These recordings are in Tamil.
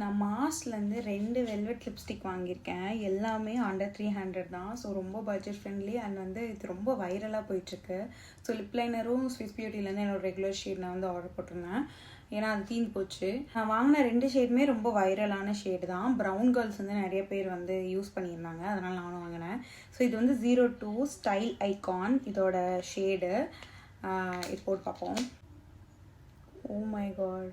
நான் மாஸ்லேருந்து ரெண்டு வெல்வெட் லிப்ஸ்டிக் வாங்கியிருக்கேன். எல்லாமே அண்டர் த்ரீ ஹண்ட்ரட் தான். ஸோ ரொம்ப பட்ஜெட் ஃப்ரெண்ட்லி அண்ட் வந்து இது ரொம்ப வைரலாக போயிட்டுருக்கு. ஸோ லிப் லைனரும் ஸ்விஸ் பியூட்டிலேருந்து என்னோடய ரெகுலர் ஷேட் நான் வந்து ஆர்டர் போட்டிருந்தேன். ஏன்னா அது தீந்து போச்சு. நான் வாங்கின ரெண்டு ஷேடுமே ரொம்ப வைரலான ஷேடு தான். ப்ரௌன் கேர்ள்ஸ் வந்து நிறைய பேர் வந்து யூஸ் பண்ணியிருந்தாங்க. அதனால் நானும் வாங்கினேன். ஸோ இது வந்து ஜீரோ டூ ஸ்டைல் ஐகான் இதோட ஷேடு இது போட்டு பார்ப்போம். ஓ மை காட்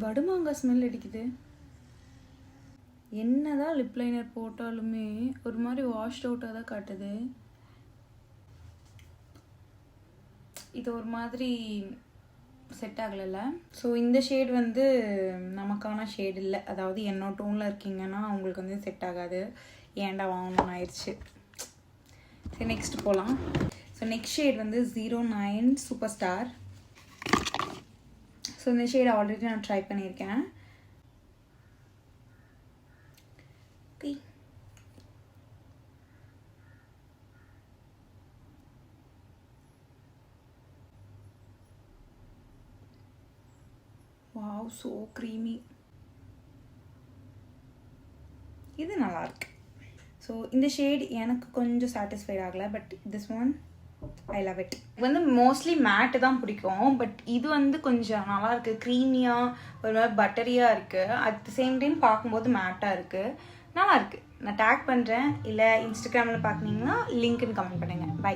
வடுமாங்காய் ஸ்மெல் அடிக்குது. என்னதான் லிப் லைனர் போட்டாலுமே ஒரு மாதிரி வாஷ்ட் அவுட்டாக தான் காட்டுது. இது ஒரு மாதிரி செட் ஆகலைல்ல? ஸோ இந்த ஷேட் வந்து நமக்கான ஷேட் இல்லை. அதாவது என்னோட டோனில் இருக்கீங்கன்னா உங்களுக்கு வந்து செட் ஆகாது. ஏன்டா வாங்கணும்னு ஆயிடுச்சு சரி நெக்ஸ்ட் போகலாம் ஸோ நெக்ஸ்ட் ஷேட் வந்து zero nine super star so இந்த ஷேட் ஆல்ரெடி நான் ட்ரை பண்ணியிருக்கேன். வாவ் ஸோ க்ரீமி இது நல்லா இருக்கு. ஸோ இந்த ஷேட் எனக்கு கொஞ்சம் சாட்டிஸ்ஃபைட் ஆகலை but this one I love it வந்து மோஸ்ட்லி மேட்டு தான் பிடிக்கும் பட் இது வந்து கொஞ்சம் நல்லா இருக்கு. க்ரீமியாக ஒரு மாதிரி பட்டரியாக இருக்குது அட் த சேம் டைம் பார்க்கும்போது மேட்டாக இருக்குது நல்லா இருக்கு. நான் டேக் பண்ணுறேன் இல்லை இன்ஸ்டாகிராமில் பார்க்குனீங்கன்னா லிங்க்னு கமெண்ட் பண்ணுங்கள் பை